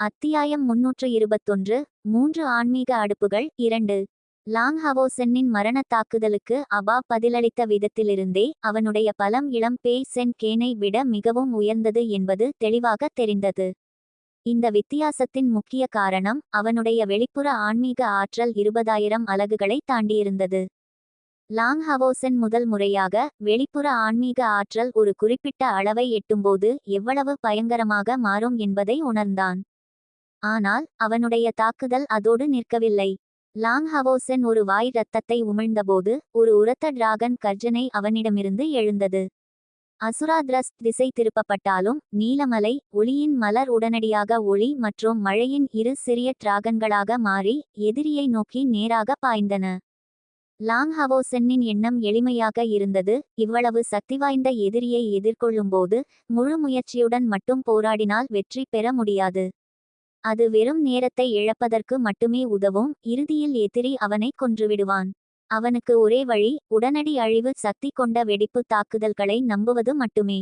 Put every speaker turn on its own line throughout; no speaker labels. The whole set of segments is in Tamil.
அத்தியாயம் முன்னூற்று இருபத்தொன்று மூன்று ஆன்மீக அடுப்புகள் இரண்டு. லாங் ஹவோசென்னின் மரணத் தாக்குதலுக்கு அபா பதிலளித்த விதத்திலிருந்தே அவனுடைய பலம் இளம் பேய் சென் கேனை விட மிகவும் உயர்ந்தது என்பது தெளிவாக தெரிந்தது. இந்த வித்தியாசத்தின் முக்கிய காரணம் அவனுடைய வெளிப்புற ஆன்மீக ஆற்றல் இருபதாயிரம் அலகுகளை தாண்டியிருந்தது. லாங் ஹவோசென் முதல் முறையாக வெளிப்புற ஆன்மீக ஆற்றல் ஒரு குறிப்பிட்ட அளவை எட்டும்போது எவ்வளவு பயங்கரமாக மாறும் என்பதை உணர்ந்தான். ஆனால் அவனுடைய தாக்குதல் அதோடு நிற்கவில்லை. லாங் ஹவோசென் ஒரு வாய் இரத்தத்தை உமிழ்ந்தபோது ஒரு உரத்த டிராகன் கர்ஜனை அவனிடமிருந்து எழுந்தது. அசுராத்ரஸ் திசை திருப்பப்பட்டாலும் நீலமலை ஒளியின் மலர் உடனடியாக ஒளி மற்றும் மழையின் இரு சிறிய டிராகன்களாக மாறி எதிரியை நோக்கி நேராக பாய்ந்தன. லாங் ஹவோசென்னின் எண்ணம் எளிமையாக இருந்தது. இவ்வளவு சக்தி வாய்ந்த எதிரியை எதிர்கொள்ளும்போது முழு முயற்சியுடன் மட்டும் போராடினால் வெற்றி பெற முடியாது. அது வெறும் நேரத்தை இழப்பதற்கு மட்டுமே உதவும். இறுதியில் எதிரி அவனை கொன்றுவிடுவான். அவனுக்கு ஒரே வழி உடனடி அழிவு சக்தி கொண்ட வெடிப்பு தாக்குதல்களை நம்புவது மட்டுமே.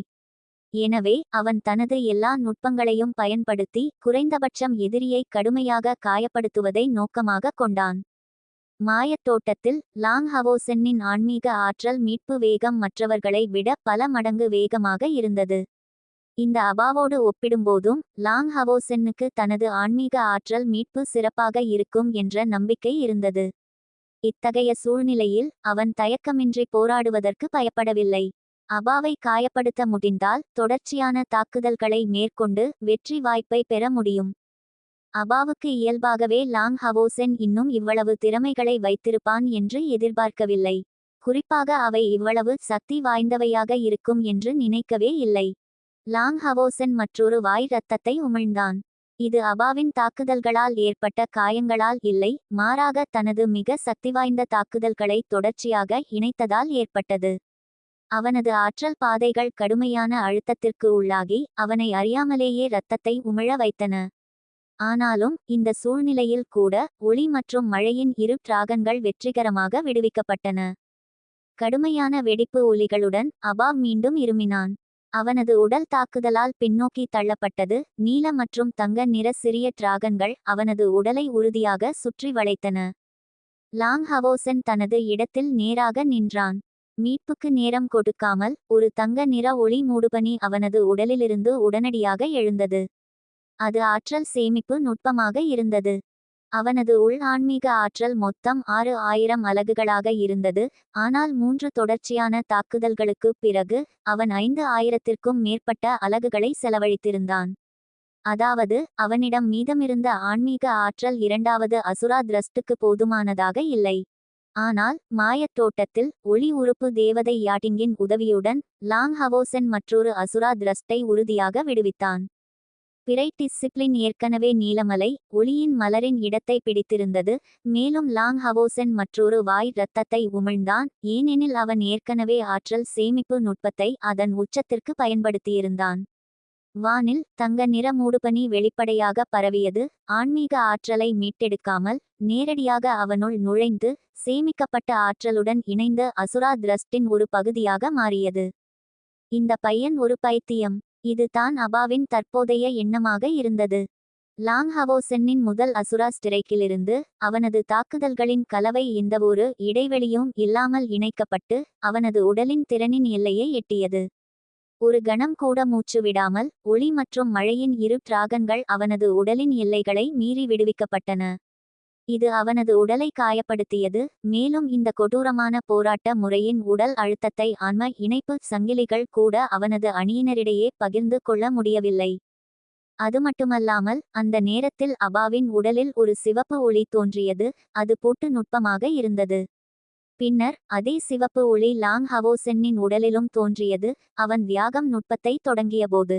எனவே அவன் தனது எல்லா நுட்பங்களையும் பயன்படுத்தி குறைந்தபட்சம் எதிரியை கடுமையாக காயப்படுத்துவதை நோக்கமாக கொண்டான். மாயத்தோட்டத்தில் லாங் ஹவோசென்னின் ஆன்மீக ஆற்றல் மீட்பு வேகம் மற்றவர்களை விட பல மடங்கு வேகமாக இருந்தது. இந்த அபாவோடு ஒப்பிடும்போதும் லாங் ஹவோசென்னுக்கு தனது ஆன்மீக ஆற்றல் மீட்பு சிறப்பாக இருக்கும் என்ற நம்பிக்கை இருந்தது. இத்தகைய சூழ்நிலையில் அவன் தயக்கமின்றி போராடுவதற்கு பயப்படவில்லை. அபாவை காயப்படுத்த முடிந்தால் தொடர்ச்சியான தாக்குதல்களை மேற்கொண்டு வெற்றி வாய்ப்பை பெற முடியும். அபாவுக்கு இயல்பாகவே லாங் ஹவோசென் இன்னும் இவ்வளவு திறமைகளை வைத்திருப்பான் என்று எதிர்பார்க்கவில்லை. குறிப்பாக அவை இவ்வளவு சக்தி வாய்ந்தவையாக இருக்கும் என்று நினைக்கவே இல்லை. லாங் ஹவோசென் மற்றொரு வாய் இரத்தத்தை உமிழ்ந்தான். இது அபாவின் தாக்குதல்களால் ஏற்பட்ட காயங்களால் இல்லை மாறாக தனது மிக சக்திவாய்ந்த தாக்குதல்களை தொடர்ச்சியாக இணைத்ததால் ஏற்பட்டது. அவனது ஆற்றல் பாதைகள் கடுமையான அழுத்தத்திற்கு உள்ளாகி அவனை அறியாமலேயே இரத்தத்தை உமிழ வைத்தன. ஆனாலும் இந்த சூழ்நிலையில் கூட ஒளி மற்றும் மழையின் இரு டிராகன்கள் வெற்றிகரமாக விடுவிக்கப்பட்டன. கடுமையான வெடிப்பு ஒலிகளுடன் அபாவ் மீண்டும் இருமினான். அவனது உடல் தாக்குதலால் பின்னோக்கி தள்ளப்பட்டது. நீல மற்றும் தங்க நிற சிறிய டிராகன்கள் அவனது உடலை உறுதியாக சுற்றி வளைத்தன. லாங் ஹவோசன் தனது இடத்தில் நேராக நின்றான். மீட்புக்கு நேரம் கொடுக்காமல் ஒரு தங்க நிற ஒளி மூடுபனி அவனது உடலிலிருந்து உடனடியாக எழுந்தது. அது ஆற்றல் சேமிப்பு நுட்பமாக இருந்தது. அவனது உள் ஆன்மீக ஆற்றல் மொத்தம் ஆறு ஆயிரம் அலகுகளாக இருந்தது. ஆனால் மூன்று தொடர்ச்சியான தாக்குதல்களுக்கு பிறகு அவன் ஐந்து ஆயிரத்திற்கும் மேற்பட்ட அலகுகளை செலவழித்திருந்தான். அதாவது அவனிடம் மீதமிருந்த ஆன்மீக ஆற்றல் இரண்டாவது அசுரா திரஸ்டுக்கு போதுமானதாக இல்லை. ஆனால் மாயத் தோட்டத்தில் ஒளி உறுப்பு தேவதை யாட்டிங்கின் உதவியுடன் லாங் ஹவோசென் மற்றொரு அசுரா திரஸ்டை உறுதியாக விடுவித்தான். பிறை டிசிப்ளின் ஏற்கனவே நீலமலை ஒளியின் மலரின் இடத்தை பிடித்திருந்தது மேலும் லாங் ஹவோசென் மற்றொரு வாய் இரத்தத்தை உமிழ்ந்தான் ஏனெனில் அவன் ஏற்கனவே ஆற்றல் சேமிப்பு நுட்பத்தை அதன் உச்சத்திற்கு பயன்படுத்தியிருந்தான். வானில் தங்க நிற மூடுபனி வெளிப்படையாக பரவியது ஆன்மீக ஆற்றலை மீட்டெடுக்காமல் நேரடியாக அவனுள் நுழைந்து சேமிக்கப்பட்ட ஆற்றலுடன் இணைந்த அசுரா திரஸ்டின் ஒரு பகுதியாக மாறியது. இந்த பையன் ஒரு பைத்தியம். இது தான் அபாவின் தற்போதைய எண்ணமாக இருந்தது. லாங் ஹவோசென்னின் முதல் அசுரா ஸ்டிரைக்கிலிருந்து அவனது தாக்குதல்களின் கலவை எந்தவொரு இடைவெளியும் இல்லாமல் இணைக்கப்பட்டு அவனது உடலின் திறனின் எல்லையை எட்டியது. ஒரு கணம் கூட மூச்சு விடாமல் ஒளி மற்றும் மழையின் இரு டிராகன்கள் அவனது உடலின் எல்லைகளை மீறி விடுவிக்கப்பட்டன. இது அவனது உடலை காயப்படுத்தியது மேலும் இந்த கொடூரமான போராட்ட முறையின் உடல் அழுத்தத்தை ஆன்ம இணைப்பு சங்கிலிகள் கூட அவனது அணியினரிடையே பகிர்ந்து கொள்ள முடியவில்லை. அது மட்டுமல்லாமல் அந்த நேரத்தில் அபாவின் உடலில் ஒரு சிவப்பு ஒளி தோன்றியது அது பூட்டு நுட்பமாக இருந்தது. பின்னர் அதே சிவப்பு ஒளி லாங் ஹவோசென்னின் உடலிலும் தோன்றியது அவன் தியாகம் நுட்பத்தை தொடங்கியபோது.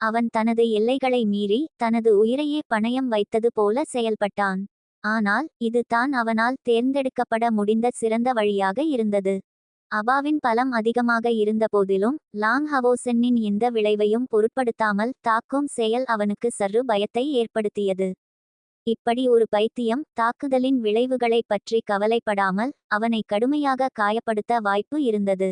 அவன் தனது எல்லைகளை மீறி தனது உயிரையே பணயம் வைத்தது போல செயல்பட்டான். ஆனால் இது தான் அவனால் தேர்ந்தெடுக்கப்பட முடிந்த சிறந்த வழியாக இருந்தது. அபாவின் பலம் அதிகமாக இருந்தபோதிலும் லாங் ஹவோசென்னின் எந்த விளைவையும் பொருட்படுத்தாமல் தாக்கும் செயல் அவனுக்கு சற்று பயத்தை ஏற்படுத்தியது. இப்படி ஒரு பைத்தியம் தாக்குதலின் விளைவுகளை பற்றி கவலைப்படாமல் அவனை கடுமையாக காயப்படுத்த வாய்ப்பு இருந்தது.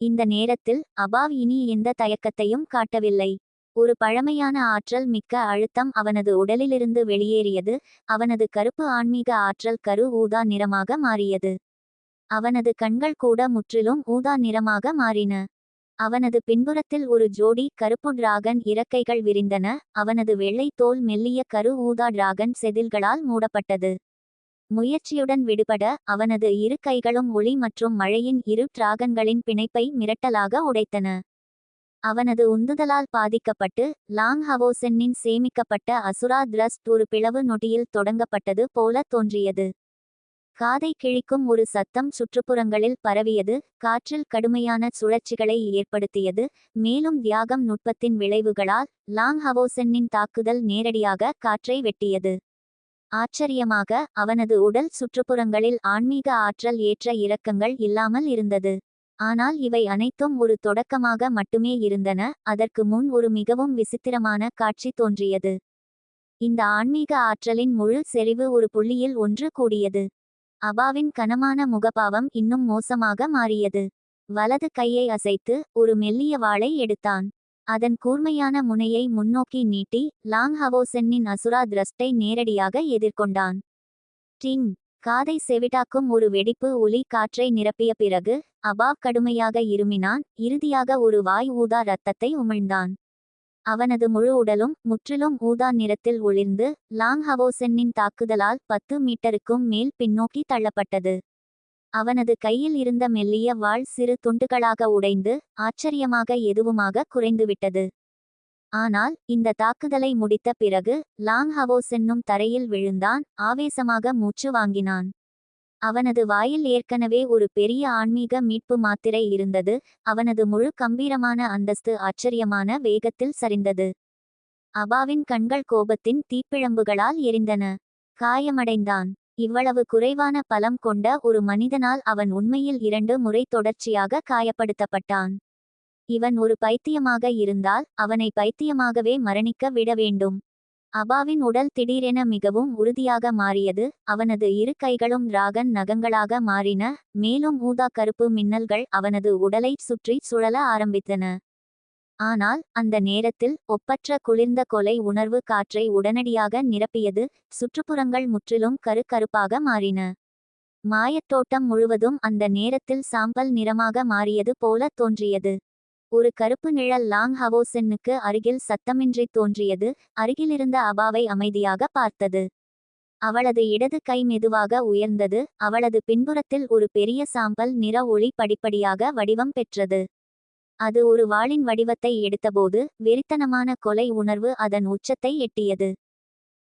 இந்த நேரத்தில் அபாவ் இனி எந்த தயக்கத்தையும் காட்டவில்லை. ஒரு பழமையான ஆற்றல் மிக்க அழுத்தம் அவனது உடலிலிருந்து வெளியேறியது அவனது கருப்பு ஆன்மீக ஆற்றல் கரு ஊதா நிறமாக மாறியது. அவனது கண்கள் கூட முற்றிலும் ஊதா நிறமாக மாறின. அவனது பின்புறத்தில் ஒரு ஜோடி கருப்பு டிராகன் இறக்கைகள் விரிந்தன அவனது வெள்ளை தோல் மெல்லிய கரு ஊதா டிராகன் செதில்களால் மூடப்பட்டது. முயற்சியுடன் விடுபட அவனது இரு கைகளும் ஒளி மற்றும் மழையின் இரு டிராகன்களின் பிணைப்பை மிரட்டலாக உடைத்தன. அவனது உந்துதலால் பாதிக்கப்பட்டு லாங் ஹவோசென்னின் சேமிக்கப்பட்ட அசுரா திரஸ்ட் ஒரு பிளவு நொடியில் தொடங்கப்பட்டது போல தோன்றியது. காதை கிழிக்கும் ஒரு சத்தம் சுற்றுப்புறங்களில் பரவியது காற்றில் கடுமையான சுழற்சிகளை ஏற்படுத்தியது மேலும் தியாகம் நுட்பத்தின் விளைவுகளால் லாங் ஹவோசென்னின் தாக்குதல் நேரடியாக காற்றை வெட்டியது. ஆச்சரியமாக அவனது உடல் சுற்றுப்புறங்களில் ஆன்மீக ஆற்றல் ஏற்ற இறக்கங்கள் இல்லாமல் இருந்தது. ஆனால் இவை அனைத்தும் ஒரு தொடக்கமாக மட்டுமே இருந்தன அதற்கு முன் ஒரு மிகவும் விசித்திரமான காட்சி தோன்றியது. இந்த ஆன்மீக ஆற்றலின் முழு செறிவு ஒரு புள்ளியில் ஒன்று கூடியது. அபாவின் கனமான முகபாவம் இன்னும் மோசமாக மாறியது. வலது கையை அசைத்து ஒரு மெல்லிய வாளை எடுத்தான். அதன் கூர்மையான முனையை முன்னோக்கி நீட்டி லாங் ஹவோசென்னின் அசுரா திரஸ்டை நேரடியாக எதிர்கொண்டான். டிங்! காதை செவிடாக்கும் ஒரு வெடிப்பு ஒலி காற்றை நிரப்பிய பிறகு அபாவ் கடுமையாக இருமினான் இறுதியாக ஒரு வாய் ஊதா ரத்தத்தை உமிழ்ந்தான். அவனது முழு உடலும் முற்றிலும் ஊதா நிறத்தில் ஒளிர்ந்து லாங் ஹவோசென்னின் தாக்குதலால் பத்து மீட்டருக்கும் மேல் பின்னோக்கி தள்ளப்பட்டது. அவனது கையில் இருந்த மெல்லிய வாள் சிறு துண்டுகளாக உடைந்து ஆச்சரியமாக எதுவுமாக குறைந்துவிட்டது. ஆனால் இந்த தாக்குதலை முடித்த பிறகு லாங் ஹவோஸ் என்னும் தரையில் விழுந்தான் ஆவேசமாக மூச்சு வாங்கினான். அவனது வாயில் ஏற்கனவே ஒரு பெரிய ஆன்மீக மீட்பு மாத்திரை இருந்தது அவனது முழு கம்பீரமான அந்தஸ்து ஆச்சரியமான வேகத்தில் சரிந்தது. அபாவின் கண்கள் கோபத்தின் தீப்பிழம்புகளால் எரிந்தன. காயமடைந்தான். இவ்வளவு குறைவான பலம் கொண்ட ஒரு மனிதனால் அவன் உண்மையில் இரண்டு முறை தொடர்ச்சியாக காயப்படுத்தப்பட்டான். இவன் ஒரு பைத்தியமாக இருந்தால் அவனை பைத்தியமாகவே மரணிக்க விட வேண்டும். அபாவின் உடல் திடீரென மிகவும் உறுதியாக மாறியது. அவனது இரு கைகளும் ராகன் நகங்களாக மாறின. மேலும் ஊதா கருப்பு மின்னல்கள் அவனது உடலை சுற்றி சுழல ஆரம்பித்தன. ஆனால் அந்த நேரத்தில் ஒப்பற்ற குளிர்ந்த கொலை உணர்வு காற்றை உடனடியாக நிரப்பியது. சுற்றுப்புறங்கள் முற்றிலும் கரு கருப்பாக மாறின. மாயத்தோட்டம் முழுவதும் அந்த நேரத்தில் சாம்பல் நிறமாக மாறியது போல தோன்றியது. ஒரு கருப்பு நிழல் லாங் ஹவோசென்னுக்கு அருகில் சத்தமின்றி தோன்றியது அருகிலிருந்த அபாவை அமைதியாக பார்த்தது. அவளது இடது கை மெதுவாக உயர்ந்தது அவளது பின்புறத்தில் ஒரு பெரிய சாம்பல் நிற ஒளி படிப்படியாக வடிவம் பெற்றது. அது ஒரு வாளின் வடிவத்தை எடுத்தபோது வெறித்தனமான கொலை உணர்வு அதன் உச்சத்தை எட்டியது.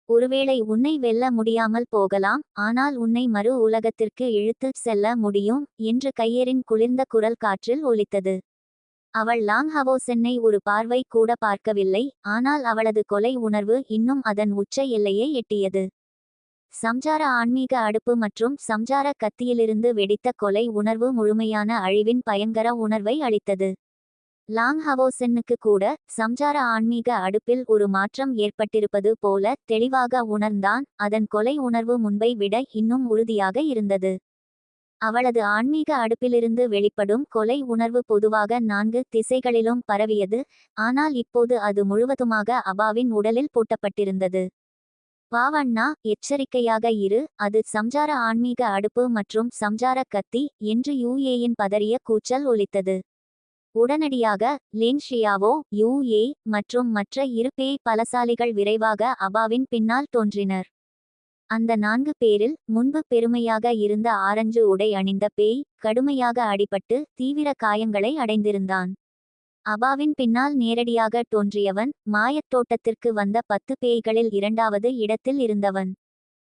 ஒருவேளை உன்னை வெல்ல முடியாமல் போகலாம் ஆனால் உன்னை மறு உலகத்திற்கு இழுத்துச் செல்ல முடியும் என்று கையரின் குளிர்ந்த குரல் காற்றில் ஒலித்தது. அவள் லாங் ஹவோசென்னை ஒரு பார்வை கூட பார்க்கவில்லை ஆனால் அவளது கொலை உணர்வு இன்னும் அதன் உச்ச எல்லையை எட்டியது. சம்சார ஆன்மீக அடுப்பு மற்றும் சம்சார கத்தியிலிருந்து வெடித்த கொலை உணர்வு முழுமையான அழிவின் பயங்கர உணர்வை அளித்தது. லாங் ஹவோசென்னுக்கு கூட சம்சார ஆன்மீக அடுப்பில் ஒரு மாற்றம் ஏற்பட்டிருப்பது போல தெளிவாக உணர்ந்தான் அதன் கொலை உணர்வு முன்பை விட இன்னும் உறுதியாக இருந்தது. அவளது ஆன்மீக அடுப்பிலிருந்து வெளிப்படும் கொலை உணர்வு பொதுவாக நான்கு திசைகளிலும் பரவியது ஆனால் இப்போது அது முழுவதுமாக அபாவின் உடலில் பூட்டப்பட்டிருந்தது. பாவண்ணா எச்சரிக்கையாக இரு அது சம்சார ஆன்மீக அடுப்பு மற்றும் சம்சார கத்தி என்று யூஏயின் பதறிய கூச்சல் ஒலித்தது. உடனடியாக லின்ஷியாவோ யூஏ மற்றும் மற்ற இரு பேய் பலசாலிகள் விரைவாக அபாவின் பின்னால் தோன்றினர். அந்த நான்கு பேரில் முன்பு பெருமையாக இருந்த ஆரஞ்சு உடை அணிந்த பேய் கடுமையாக அடிபட்டு தீவிர காயங்களை அடைந்திருந்தான். அபாவின் பின்னால் நேரடியாக தோன்றியவன் மாயத் தோட்டத்திற்கு வந்த பத்து பேய்களில் இரண்டாவது இடத்தில் இருந்தவன்.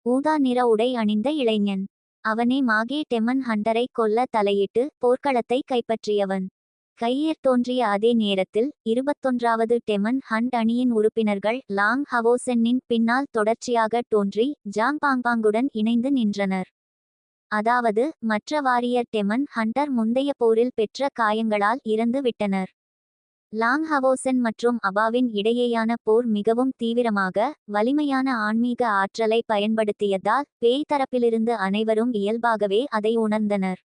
ஊதா நிற உடை அணிந்த இளைஞன். அவனே மாகே டெமன் ஹண்டரை கொல்ல தலையிட்டு போர்க்களத்தை கைப்பற்றியவன். கையேர் தோன்றிய அதே நேரத்தில் இருபத்தொன்றாவது டெமன் ஹண்ட் அணியின் உறுப்பினர்கள் லாங் ஹவோசென்னின் பின்னால் தொடர்ச்சியாக தோன்றி ஜாங் பாங்பாங்குடன் இணைந்து நின்றனர். அதாவது மற்ற வாரியர் டெமன் ஹண்டர் முந்தைய போரில் பெற்ற காயங்களால் இறந்து விட்டனர். லாங் ஹவோசென் மற்றும் அபாவின் இடையேயான போர் மிகவும் தீவிரமாக வலிமையான ஆன்மீக ஆற்றலை பயன்படுத்தியதால் பேய் தரப்பிலிருந்து அனைவரும் இயல்பாகவே அதை உணர்ந்தனர்.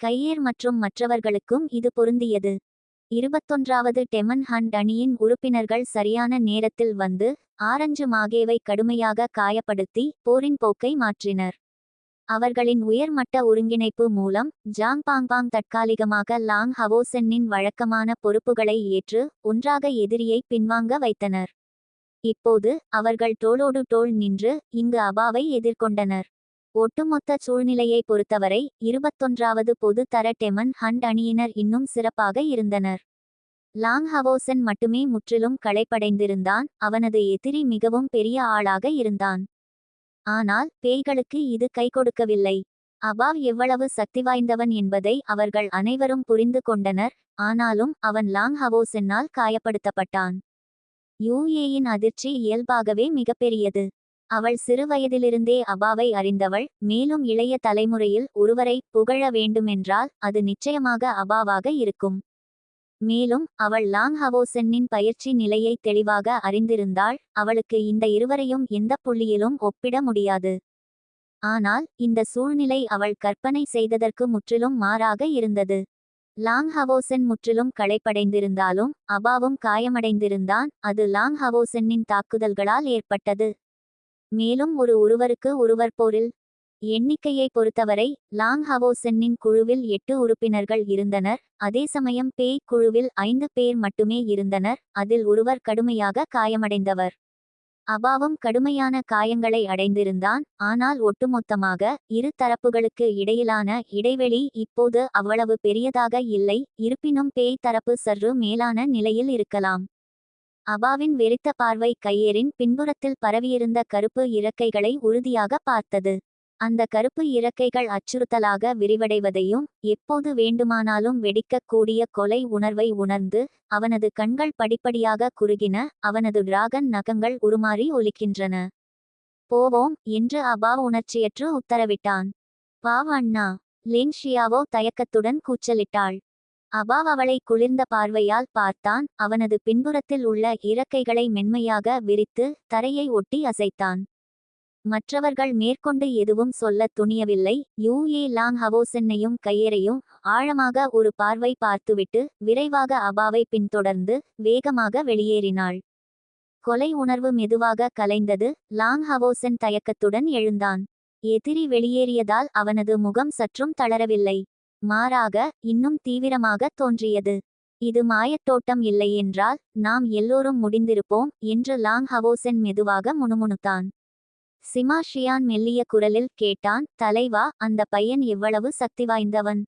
கையேர் மற்றும் மற்றவர்களுக்கும் இது பொருந்தியது. இருபத்தொன்றாவது டெமன் ஹண்ட் அணியின் உறுப்பினர்கள் சரியான நேரத்தில் வந்து ஆரஞ்சு மாகேவை கடுமையாக காயப்படுத்தி போரின் போக்கை மாற்றினர். அவர்களின் உயர்மட்ட ஒருங்கிணைப்பு மூலம் ஜாங் பாங்பாங் தற்காலிகமாக லாங் ஹவோசென்னின் வழக்கமான பொறுப்புகளை ஏற்று ஒன்றாக எதிரியை பின்வாங்க வைத்தனர். இப்போது அவர்கள் தோளோடு தோள் நின்று இங்கு அபாவை எதிர்கொண்டனர். ஒட்டுமொத்த சூழ்நிலையை பொறுத்தவரை இருபத்தொன்றாவது பொது தர டெமன் ஹண்ட் அணியினர் இன்னும் சிறப்பாக இருந்தனர். லாங் ஹவோசன் மட்டுமே முற்றிலும் களைப்படைந்திருந்தான் அவனது எதிரி மிகவும் பெரிய ஆளாக இருந்தான். ஆனால் பேய்களுக்கு இது கை கொடுக்கவில்லை. அபாவ் எவ்வளவு சக்தி வாய்ந்தவன் என்பதை அவர்கள் அனைவரும் புரிந்து கொண்டனர் ஆனாலும் அவன் லாங் ஹவோசென்னால் காயப்படுத்தப்பட்டான் யூஏயின் அதிர்ச்சி இயல்பாகவே மிகப்பெரியது. அவள் சிறுவயதிலிருந்தே அபாவை அறிந்தவள் மேலும் இளைய தலைமுறையில் ஒருவரை புகழ வேண்டுமென்றால் அது நிச்சயமாக அபாவாக இருக்கும். மேலும் அவள் லாங் ஹவோசென்னின் பயிற்சி நிலையை தெளிவாக அறிந்திருந்தாள் அவளுக்கு இந்த இருவரையும் எந்த புள்ளியிலும் ஒப்பிட முடியாது. ஆனால் இந்த சூழ்நிலை அவள் கற்பனை செய்ததற்கு முற்றிலும் மாறாக இருந்தது. லாங் ஹவோசென் முற்றிலும் களைப்படைந்திருந்தாலும் அபாவும் காயமடைந்திருந்தான் அது லாங் ஹவோசென்னின் தாக்குதல்களால் ஏற்பட்டது. மேலும் ஒரு ஒருவருக்கு ஒருவர் போரில் எண்ணிக்கையை பொறுத்தவரை லாங் ஹவோசென்னின் குழுவில் எட்டு உறுப்பினர்கள் இருந்தனர். அதே சமயம் பேய் குழுவில் ஐந்து பேர் மட்டுமே இருந்தனர். அதில் ஒருவர் கடுமையாக காயமடைந்தவர். அபாவும் கடுமையான காயங்களை அடைந்திருந்தான். ஆனால் ஒட்டுமொத்தமாக இரு தரப்புகளுக்கு இடையிலான இடைவெளி இப்போது அவ்வளவு பெரியதாக இல்லை. இருப்பினும் பேய் தரப்பு சற்று மேலான நிலையில் இருக்கலாம். அபாவின் வெறித்த பார்வை கையேறின் பின்புறத்தில் பரவியிருந்த கருப்பு இறக்கைகளை உறுதியாக பார்த்தது. அந்த கருப்பு இறக்கைகள் அச்சுறுத்தலாக விரிவடைவதையும் எப்போது வேண்டுமானாலும் வெடிக்கக்கூடிய கொலை உணர்வை உணர்ந்து அவனது கண்கள் படிப்படியாக குறுகின அவனது டிராகன் நகங்கள் உருமாறி ஒலிக்கின்றன. போவோம் என்று அபாவ் உணர்ச்சியற்று உத்தரவிட்டான். பாவ் அண்ணா லின் ஷியாவோ தயக்கத்துடன் கூச்சலிட்டாள். அபாவ் அவளை குளிர்ந்த பார்வையால் பார்த்தான். அவனது பின்புறத்தில் உள்ள இறக்கைகளை மென்மையாக விரித்து தரையை ஒட்டி அசைத்தான். மற்றவர்கள் மேற்கொண்டு எதுவும் சொல்ல துணியவில்லை. யூ. ஏ. லாங் ஹவோசென்னையும் கையேறையும் ஆழமாக ஒரு பார்வை பார்த்துவிட்டு விரைவாக அபாவை பின்தொடர்ந்து வேகமாக வெளியேறினாள். கொலை உணர்வு மெதுவாக கலைந்தது. லாங் ஹவோசென் தயக்கத்துடன் எழுந்தான். எதிரி வெளியேறியதால் அவனது முகம் சற்றும் தளரவில்லை. மாறாக இன்னும் தீவிரமாக தோன்றியது. இது மாயத்தோட்டம் இல்லை என்றால் நாம் எல்லோரும் முடிந்திருப்போம் என்று லாங் ஹவோசென் மெதுவாக முணுமுணுத்தான். சிமா ஷியான் மெல்லிய குரலில் கேட்டான் தலைவா அந்த பையன் எவ்வளவு சக்தி வாய்ந்தவன்